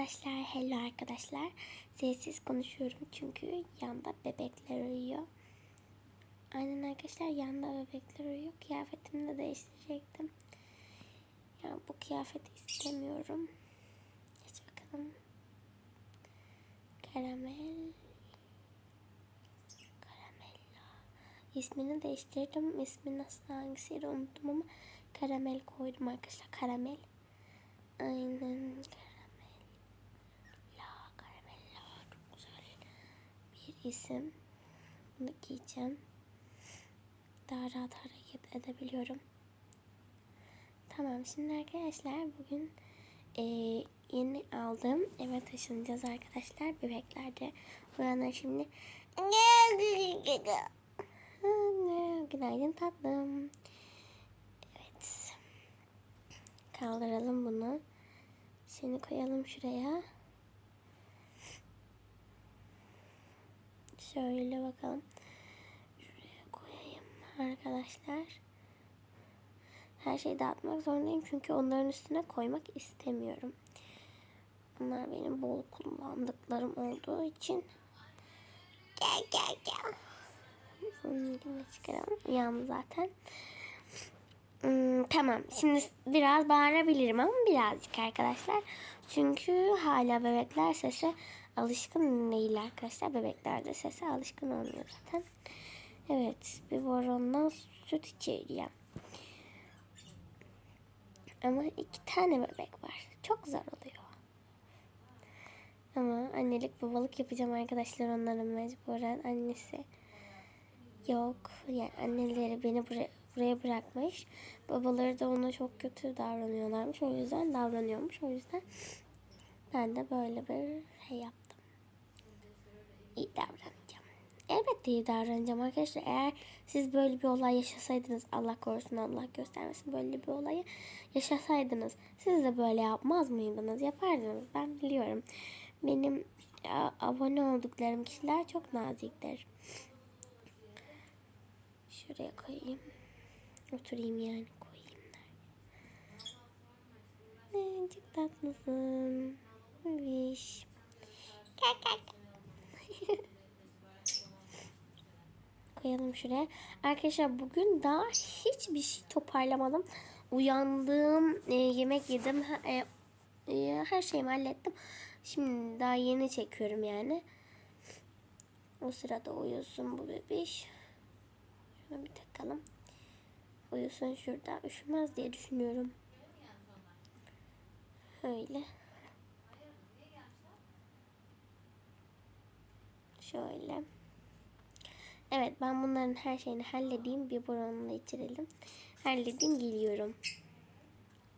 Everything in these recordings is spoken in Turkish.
Arkadaşlar hello arkadaşlar. Sessiz konuşuyorum çünkü yanda bebekler uyuyor. Aynen arkadaşlar yanda bebekler uyuyor. Kıyafetimi de değiştirecektim. Ya bu kıyafeti istemiyorum. Geç bakalım. Karamel. Karamella. İsmini değiştirdim. İsmi nasıl hangisiydi unuttum ama karamel koydum arkadaşlar. Karamel. Aynen karamel. La karamella çok güzel bir isim. Bunu giyeceğim. Daha rahat hareket edebiliyorum. Tamam şimdi arkadaşlar bugün e, yeni aldığım eve taşınacağız arkadaşlar. Bebekler de uyanır şimdi. Günaydın tatlım. Evet. Kaldıralım bunu. Seni koyalım şuraya. Şöyle bakalım. Şuraya koyayım arkadaşlar. Her şeyi dağıtmak zorundayım çünkü onların üstüne koymak istemiyorum. Bunlar benim bol kullandıklarım olduğu için. Gel gel gel. Bunu yine çıkaralım. Uyandı zaten. Hmm, tamam. Şimdi biraz bağırabilirim ama birazcık arkadaşlar. Çünkü hala bebekler sese alışkın değil arkadaşlar. Bebekler de sese alışkın olmuyor zaten. Evet. Bir borondan süt içeceğim. Ama iki tane bebek var. Çok zor oluyor. Ama annelik babalık yapacağım arkadaşlar onların mecburen. Annesi yok. Yani anneleri beni buraya, buraya bırakmış. Babaları da ona çok kötü davranıyorlarmış. O yüzden davranıyormuş. O yüzden ben de böyle bir şey yaptım. İyi davranacağım. İyi davranacağım arkadaşlar. Eğer siz böyle bir olay yaşasaydınız Allah korusun Allah göstermesin böyle bir olayı yaşasaydınız siz de böyle yapmaz mıydınız? Yapardınız. Ben biliyorum. Benim abone olduklarım kişiler çok nazikler. Şuraya koyayım. Oturayım yani koyayım. Ne çok tatlısın. Üviş. Gel gel. Koyalım şuraya. Arkadaşlar bugün daha hiçbir şey toparlamadım. Uyandım, e, yemek yedim, e, e, her şeyimi hallettim. Şimdi daha yeni çekiyorum yani. O sırada uyusun bu bebiş. Şuna bir takalım. Uyusun şurada. Üşümez diye düşünüyorum. Öyle. Şöyle. Evet ben bunların her şeyini halledeyim. Bir buranla içirelim. Halledeyim geliyorum.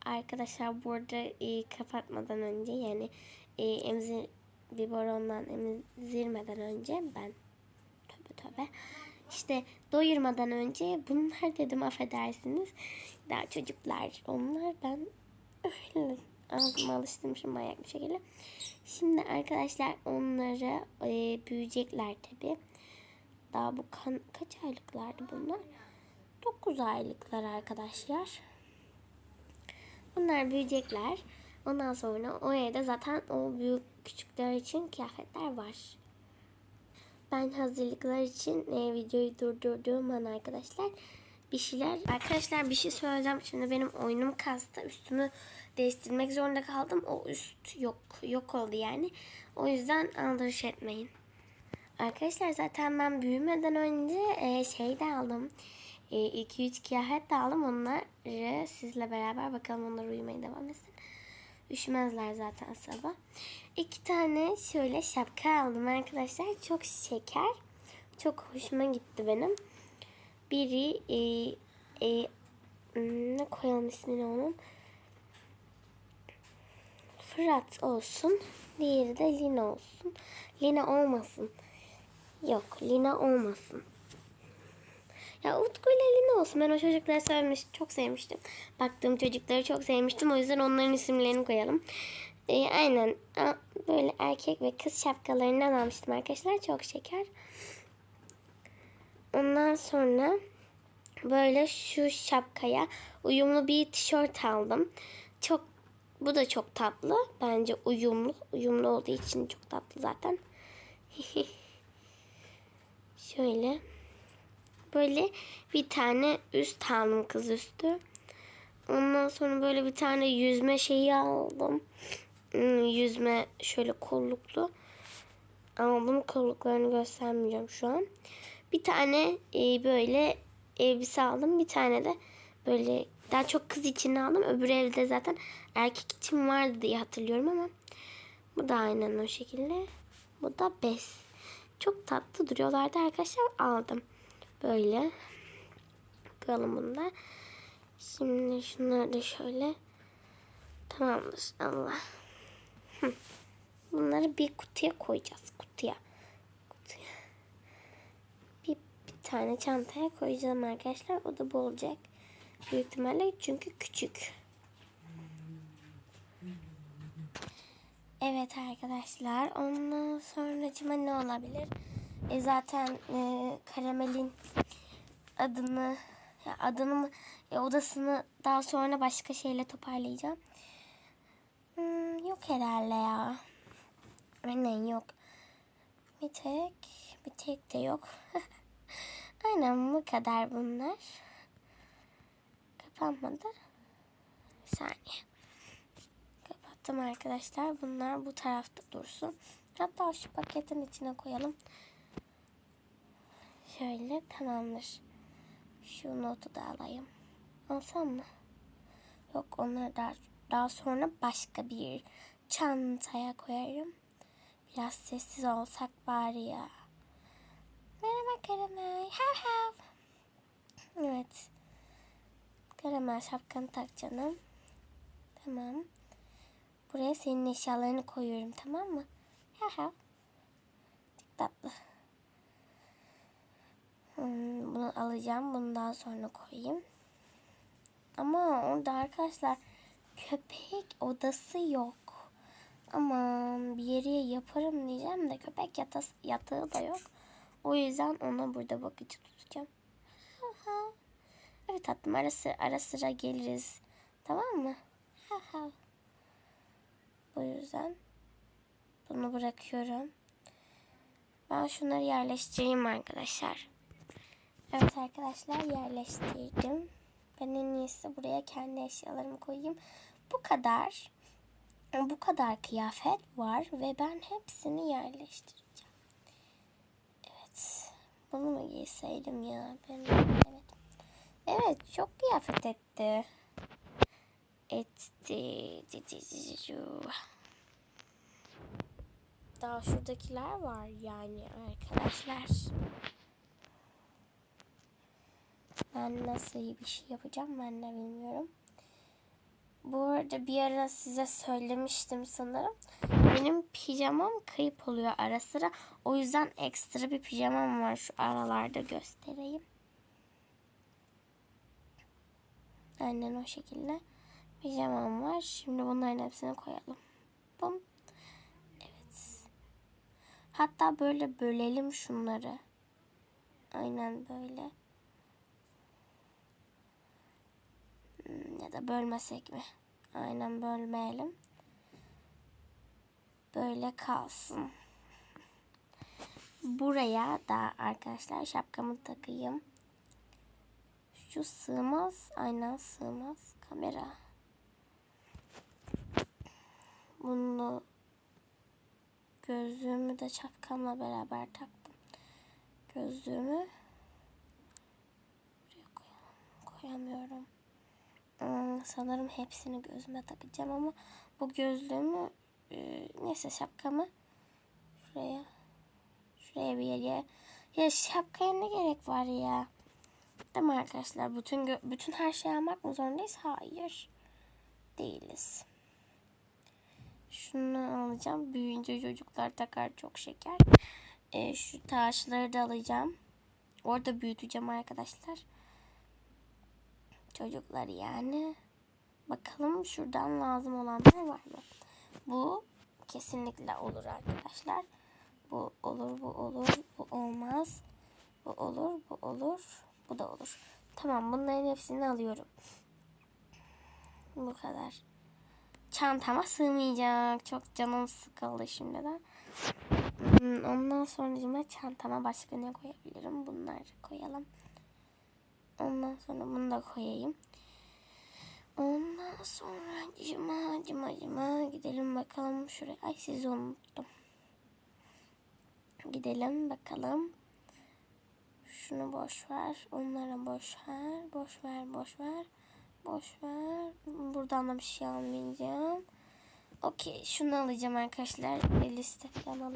Arkadaşlar burada e, kapatmadan önce yani e, emzir biberondan emzirmeden önce ben tövbe tövbe işte doyurmadan önce bunlar dedim affedersiniz. Daha çocuklar onlar ben öyle ağzıma alıştırmışım manyak bir şekilde. Şimdi arkadaşlar onları e, büyüyecekler tabi. Daha bu kan, kaç aylıklardı bunlar? 9 aylıklar arkadaşlar. Bunlar büyüyecekler. Ondan sonra o evde zaten o büyük küçükler için kıyafetler var. Ben hazırlıklar için e, videoyu durdurduğum an arkadaşlar bir şeyler... Arkadaşlar bir şey söyleyeceğim. Şimdi benim oyunum kastı. Üstümü değiştirmek zorunda kaldım. O üst yok yok oldu yani. O yüzden aldırış etmeyin. Arkadaşlar zaten ben büyümeden önce e, şey de aldım. 2-3 kıyafet de aldım. Onları sizle beraber bakalım onlar uyumaya devam etsin. Üşümezler zaten sabah. İki tane şöyle şapka aldım arkadaşlar. Çok şeker. Çok hoşuma gitti benim. Biri e, e, ne koyalım ismini onun? Fırat olsun. Diğeri de Lina olsun. Lina olmasın. Yok Lina olmasın. Ya Utku ile Lina olsun. Ben o çocukları sevmiş, çok sevmiştim. Baktığım çocukları çok sevmiştim. O yüzden onların isimlerini koyalım. Ee, aynen. Böyle erkek ve kız şapkalarından almıştım arkadaşlar. Çok şeker. Ondan sonra böyle şu şapkaya uyumlu bir tişört aldım. Çok Bu da çok tatlı. Bence uyumlu. Uyumlu olduğu için çok tatlı zaten. Şöyle. Böyle bir tane üst aldım kız üstü. Ondan sonra böyle bir tane yüzme şeyi aldım. Hmm, Yüzme şöyle kolluklu. Ama bunun kolluklarını göstermeyeceğim şu an. Bir tane e, böyle elbise aldım. Bir tane de böyle daha çok kız için aldım. Öbür evde zaten erkek için vardı diye hatırlıyorum ama bu da aynen o şekilde. Bu da bez. Çok tatlı duruyorlardı arkadaşlar. Aldım. Böyle. Bakalım bunda. Şimdi şunları da şöyle. Tamamdır. Allah. Bunları bir kutuya koyacağız. Kutuya. Kutuya. Bir, bir tane çantaya koyacağım arkadaşlar. O da bu olacak. Büyük ihtimalle çünkü küçük. Evet arkadaşlar. Ondan sonra ne olabilir? E zaten e, karamelin adını adını e, odasını daha sonra başka şeyle toparlayacağım. Hmm, yok herhalde ya. Aynen yok. Bir tek bir tek de yok. Aynen bu kadar bunlar. Kapanmadı. Bir saniye. Kapattım arkadaşlar. Bunlar bu tarafta dursun. Hatta şu paketin içine koyalım. Şöyle tamamdır. Şu notu da alayım. Alsam mı? Yok onları daha, daha sonra başka bir çantaya koyarım. Biraz sessiz olsak bari ya. Merhaba Karamel. Hav hav. Evet. Karamel şapkanı tak canım. Tamam. Buraya senin eşyalarını koyuyorum tamam mı? Hav. Çok tatlı. Hmm, bunu alacağım. Bunu daha sonra koyayım. Ama orada arkadaşlar köpek odası yok. Aman bir yere yaparım diyeceğim de köpek yatası, yatağı da yok. O yüzden ona burada bakıcı tutacağım. evet tatlım ara sıra, ara sıra geliriz. Tamam mı? Bu yüzden bunu bırakıyorum. Ben şunları yerleştireyim arkadaşlar. Evet arkadaşlar yerleştirdim. Ben en iyisi buraya kendi eşyalarımı koyayım. Bu kadar. Bu kadar kıyafet var ve ben hepsini yerleştireceğim. Evet. Bunu mu giyseydim ya? Ben evet. Evet çok kıyafet etti. Etti. Daha şuradakiler var yani arkadaşlar. Ben nasıl bir şey yapacağım ben de bilmiyorum. Bu arada bir ara size söylemiştim sanırım. Benim pijamam kayıp oluyor ara sıra. O yüzden ekstra bir pijamam var. Şu aralarda göstereyim. Aynen o şekilde. Pijamam var. Şimdi bunların hepsini koyalım. Bum. Evet. Hatta böyle bölelim şunları. Aynen böyle. Hmm, ya da bölmesek mi? Aynen bölmeyelim. Böyle kalsın. Buraya da arkadaşlar şapkamı takayım. Şu sığmaz. Aynen sığmaz. Kamera. Bunu gözlüğümü de şapkamla beraber taktım. Gözlüğümü buraya. Koyamıyorum. Hmm, sanırım hepsini gözüme takacağım ama bu gözlüğümü e, neyse şapkamı şuraya şuraya bir yere ya şapkaya ne gerek var ya değil mi arkadaşlar bütün bütün her şeyi almak mı zorundayız hayır değiliz şunu alacağım büyüyünce çocuklar takar çok şeker e, şu taşları da alacağım orada büyüteceğim arkadaşlar çocukları yani. Bakalım şuradan lazım olanlar var mı? Bu kesinlikle olur arkadaşlar. Bu olur, bu olur, bu olmaz. Bu olur, bu olur, bu da olur. Tamam bunların hepsini alıyorum. Bu kadar. Çantama sığmayacak. Çok canım sıkıldı şimdiden. Hmm, Ondan sonra çantama başka ne koyabilirim? Bunları koyalım. Ondan sonra bunu da koyayım. Ondan sonra cıma cıma cıma gidelim bakalım şuraya. Ay sizi unuttum. Gidelim bakalım. Şunu boş ver. Onlara boş ver. Boş ver, boş ver. Boş ver. Buradan da bir şey almayacağım. Okey. Şunu alacağım arkadaşlar. Bir liste alacağım.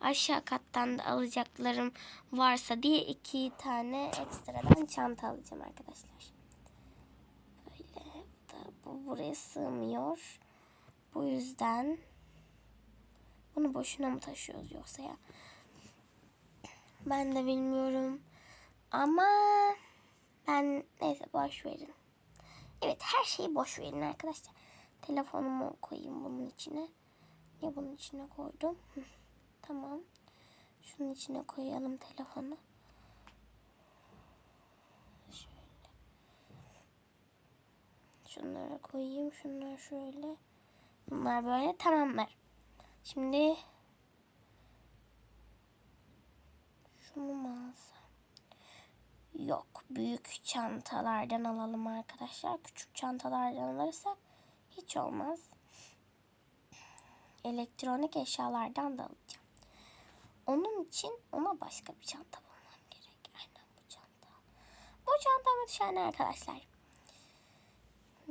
Aşağı kattan da alacaklarım varsa diye iki tane ekstradan çanta alacağım arkadaşlar. Böyle. Bu buraya sığmıyor. Bu yüzden bunu boşuna mı taşıyoruz yoksa ya? Ben de bilmiyorum. Ama ben neyse boş verin. Evet her şeyi boş verin arkadaşlar. Telefonumu koyayım bunun içine. Niye bunun içine koydum? Tamam. Şunun içine koyalım telefonu. Şöyle. Şunları koyayım. Şunlar şöyle. Bunlar böyle tamamlar. Şimdi şunu mu alsam? Yok. Büyük çantalardan alalım arkadaşlar. Küçük çantalardan alırsak hiç olmaz. Elektronik eşyalardan da alacağım. Onun için ona başka bir çanta bulmam gerek. Aynen bu çanta. Bu çantamı düşen arkadaşlar.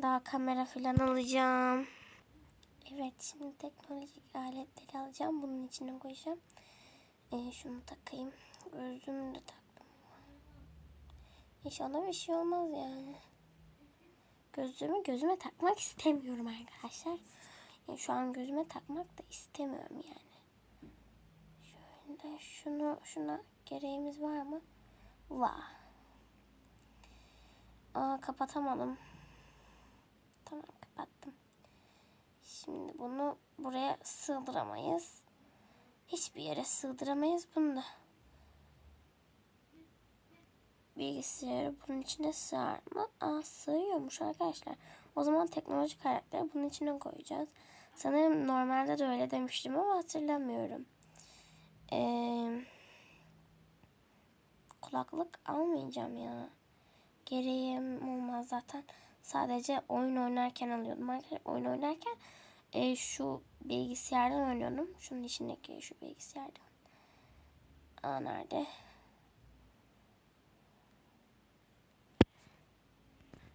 Daha kamera falan alacağım. Evet şimdi teknolojik aletleri alacağım. Bunun içine koyacağım. Ee, şunu takayım. Gözlüğümü de taktım. İnşallah bir şey olmaz yani. Gözlüğümü gözüme takmak istemiyorum arkadaşlar. Yani şu an gözüme takmak da istemiyorum yani. Şöyle şunu şuna gereğimiz var mı? Var. Aa kapatamadım. Tamam kapattım. Şimdi bunu buraya sığdıramayız. Hiçbir yere sığdıramayız bunu da. Bilgisayarı bunun içine sığar mı? Aa sığıyormuş arkadaşlar. O zaman teknolojik karakteri bunun içine koyacağız. Sanırım normalde de öyle demiştim ama hatırlamıyorum. Ee, kulaklık almayacağım ya. Gereğim olmaz zaten. Sadece oyun oynarken alıyordum. Arkadaşlar oyun oynarken e, şu bilgisayardan oynuyordum. Şunun içindeki şu bilgisayardan. Aa nerede?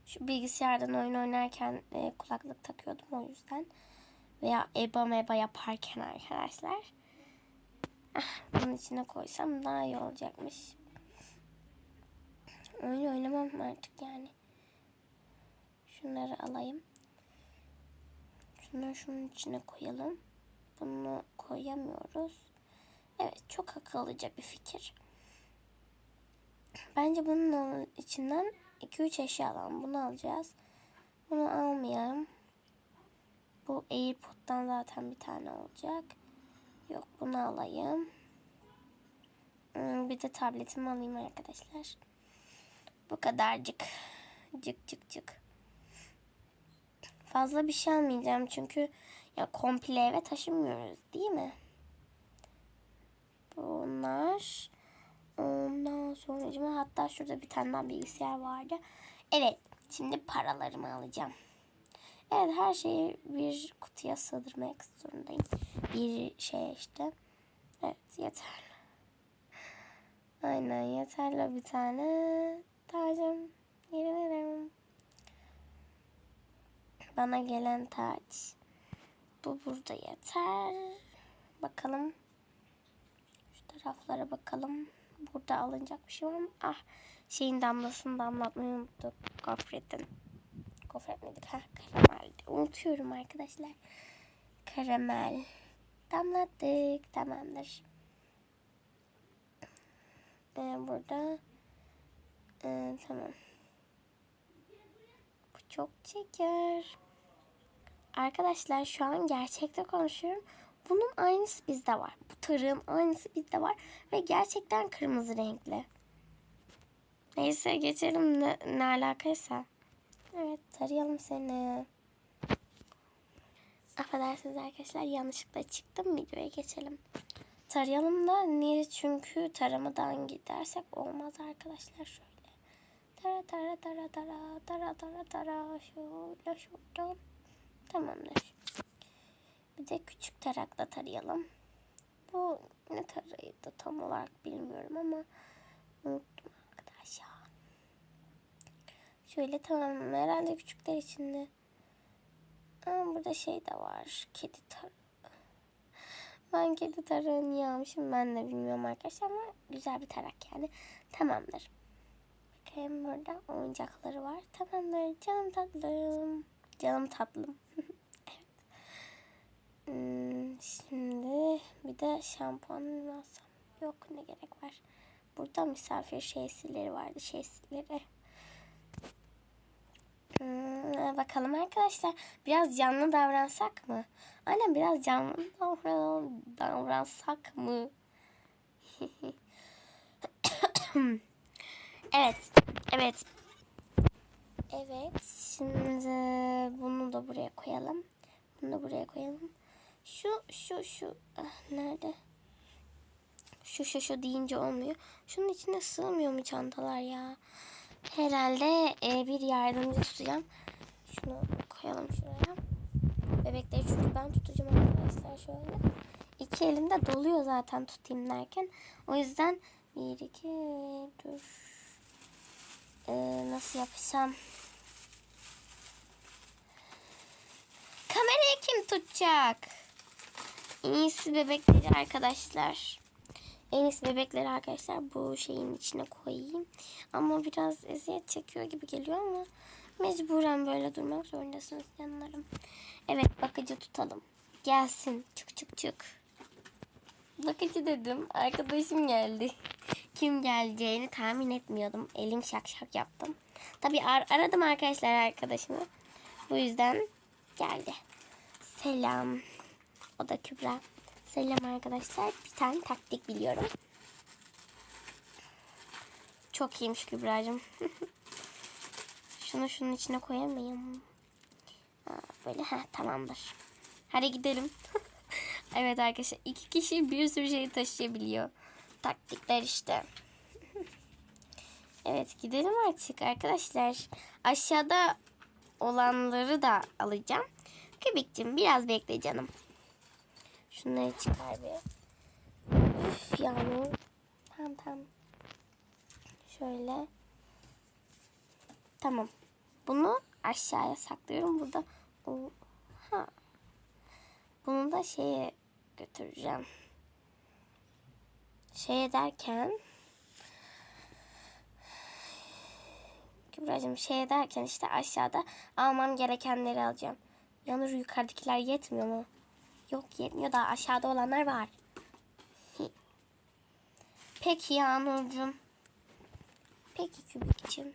Şu bilgisayardan oyun oynarken e, kulaklık takıyordum o yüzden. Veya eba meba yaparken arkadaşlar. Ah, bunun içine koysam daha iyi olacakmış. Oyun oynamam artık yani. Şunları alayım. Şunları şunun içine koyalım. Bunu koyamıyoruz. Evet çok akıllıca bir fikir. Bence bunun içinden 2-3 eşya alalım. Bunu alacağız. Bunu almayalım. Bu AirPod'dan zaten bir tane olacak. Yok bunu alayım. Hmm, Bir de tabletimi alayım arkadaşlar. Bu kadarcık. Cık cık cık. Fazla bir şey almayacağım çünkü ya komple eve taşımıyoruz değil mi? Bunlar. Ondan sonra hatta şurada bir tane daha bilgisayar vardı. Evet şimdi paralarımı alacağım. Evet her şeyi bir kutuya sığdırmak zorundayım. Bir şey işte. Evet yeterli. Aynen yeterli bir tane tacım. Yerim. Bana gelen taç. Bu burada yeter. Bakalım. Şu taraflara bakalım. Burada alınacak bir şey var mı? Ah şeyin damlasını damlatmayı unuttuk. Gofretin. Gofret miydik? Ha karameldi. Unutuyorum arkadaşlar. Karamel. Damlattık. Tamamdır. Ee, burada. Ee, tamam. Bu çok çeker. Arkadaşlar şu an gerçekte konuşuyorum. Bunun aynısı bizde var. Bu tarığın aynısı bizde var. Ve gerçekten kırmızı renkli. Neyse geçelim ne, ne alakaysa. Evet tarayalım seni. Affedersiniz arkadaşlar yanlışlıkla çıktım videoya geçelim. Tarayalım da niye çünkü taramadan gidersek olmaz arkadaşlar şöyle. Tara tara tara tara tara tara tara şöyle şuradan. Tamamdır. Bir de küçük tarakla tarayalım. Bu ne taraydı tam olarak bilmiyorum ama unuttum arkadaşlar. Şöyle tamam herhalde küçükler içinde. Aa, burada şey de var. Kedi tar. Ben kedi tarağını niye almışım ben de bilmiyorum arkadaşlar ama güzel bir tarak yani. Tamamdır. Bakayım burada oyuncakları var. Tamamdır canım tatlım. Canım tatlım. Hmm, şimdi bir de şampuan alsam? Yok ne gerek var. Burada misafir şeysileri vardı şeysileri. Hmm, bakalım arkadaşlar. Biraz canlı davransak mı? Annem biraz canlı davran davransak mı? evet. Evet. Evet. Şimdi bunu da buraya koyalım. Bunu da buraya koyalım. Şu şu şu. Ah, nerede? Şu şu şu deyince olmuyor. Şunun içine sığmıyor mu çantalar ya? Herhalde e, bir yardımcı tutacağım. Şunu koyalım şuraya. Bebekleri çünkü ben tutacağım arkadaşlar şöyle. İki elimde doluyor zaten tutayım derken. O yüzden bir iki dur. Ee, nasıl yapacağım? Kamerayı kim tutacak? En iyisi bebekleri arkadaşlar. En iyisi bebekleri arkadaşlar bu şeyin içine koyayım. Ama biraz eziyet çekiyor gibi geliyor ama mecburen böyle durmak zorundasınız canlarım. Evet bakıcı tutalım. Gelsin. Çık çık çık. Bakıcı dedim. Arkadaşım geldi. Kim geleceğini tahmin etmiyordum. Elim şak şak yaptım. Tabii ar aradım arkadaşlar arkadaşımı. Bu yüzden geldi. Selam. O da Kübra. Selam arkadaşlar. Bir tane taktik biliyorum. Çok iyiymiş Kübra'cığım. Şunu şunun içine koyamayayım. böyle ha tamamdır. Hadi gidelim. evet arkadaşlar iki kişi bir sürü şey taşıyabiliyor. Taktikler işte. evet gidelim artık arkadaşlar. Aşağıda olanları da alacağım. Kübik'cim biraz bekle canım. Şunları çıkar bir. Üf yağmur. Tamam tamam. Şöyle. Tamam. Bunu aşağıya saklıyorum. Burada ha. Bunu da şeye götüreceğim. Şey derken Kübra'cığım şey derken işte aşağıda almam gerekenleri alacağım. Yalnız yukarıdakiler yetmiyor mu? Yok yetmiyor daha aşağıda olanlar var. Peki Yağmurcuğum. Peki Kübük'cüğüm.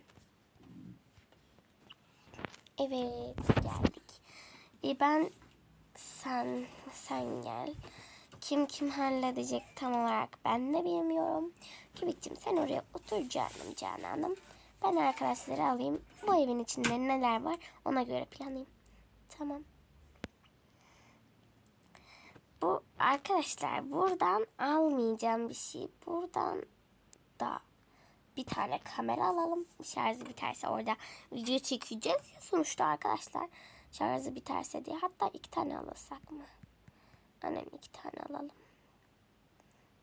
Evet geldik. E ben sen sen gel. Kim kim halledecek tam olarak ben de bilmiyorum. Kübük'cüğüm sen oraya otur canım cananım. Ben arkadaşları alayım. Bu evin içinde neler var ona göre planlayayım. Tamam. Bu arkadaşlar buradan almayacağım bir şey. Buradan da bir tane kamera alalım. Şarjı biterse orada video çekeceğiz ya sonuçta arkadaşlar. Şarjı biterse diye. Hatta iki tane alırsak mı? Annem iki tane alalım.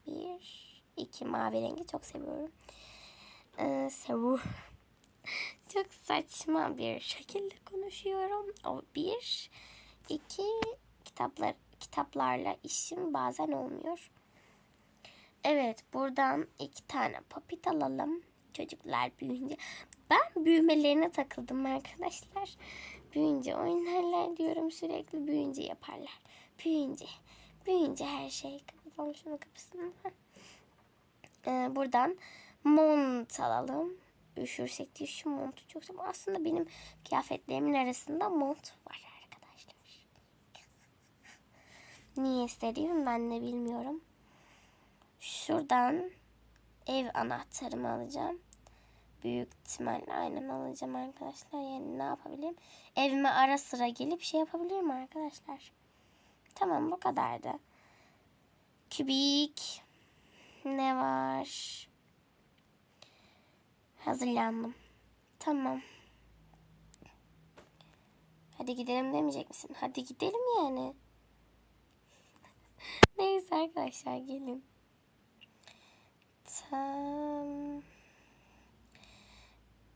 Bir, iki mavi rengi çok seviyorum. Ee, seviyorum. çok saçma bir şekilde konuşuyorum. O bir, iki kitaplar kitaplarla işim bazen olmuyor. Evet buradan iki tane popit alalım. Çocuklar büyüyünce. Ben büyümelerine takıldım arkadaşlar. Büyüyünce oynarlar diyorum sürekli. Büyüyünce yaparlar. Büyüyünce. Büyüyünce her şey. Kapatalım şunu kapısını. Ee, buradan mont alalım. Üşürsek diye şu montu çok seviyorum. Aslında benim kıyafetlerimin arasında mont var arkadaşlar. Niye istediğim ben de bilmiyorum. Şuradan ev anahtarımı alacağım. Büyük ihtimalle aynen alacağım arkadaşlar. Yani ne yapabilirim? Evime ara sıra gelip şey yapabilirim arkadaşlar. Tamam bu kadardı. Kübik. Ne var? Hazırlandım. Tamam. Hadi gidelim demeyecek misin? Hadi gidelim yani. Neyse arkadaşlar gelin. Tam.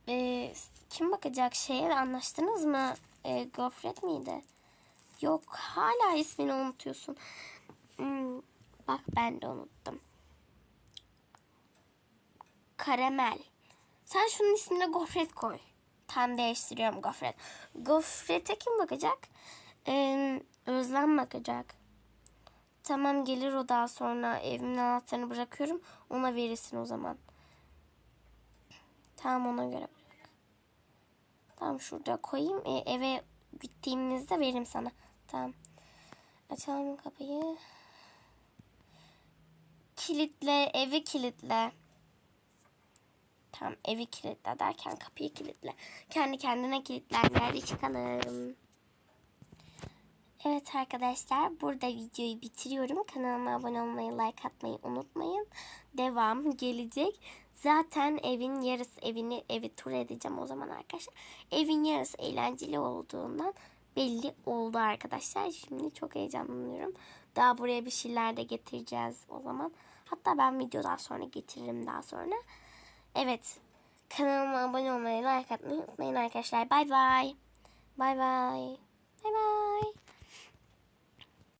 Ee, kim bakacak şeye anlaştınız mı? Ee, gofret miydi? Yok hala ismini unutuyorsun. Hmm, bak ben de unuttum. Karamel. Sen şunun ismine gofret koy. Tam değiştiriyorum gofret. Gofrete kim bakacak? Ee, Özlem bakacak. Tamam gelir o daha sonra evimin anahtarını bırakıyorum. Ona verirsin o zaman. Tamam ona göre bırak. Tamam şurada koyayım. E, eve gittiğimizde veririm sana. Tamam. Açalım kapıyı. Kilitle, evi kilitle. Tamam evi kilitle derken kapıyı kilitle. Kendi kendine kilitler. Hadi çıkalım. Evet arkadaşlar burada videoyu bitiriyorum. Kanalıma abone olmayı, like atmayı unutmayın. Devam gelecek. Zaten evin yarısı evini evi tur edeceğim o zaman arkadaşlar. Evin yarısı eğlenceli olduğundan belli oldu arkadaşlar. Şimdi çok heyecanlanıyorum. Daha buraya bir şeyler de getireceğiz o zaman. Hatta ben videodan sonra getiririm daha sonra. Evet. Kanalıma abone olmayı, like atmayı unutmayın arkadaşlar. Bay bay. Bay bay. Bay bay.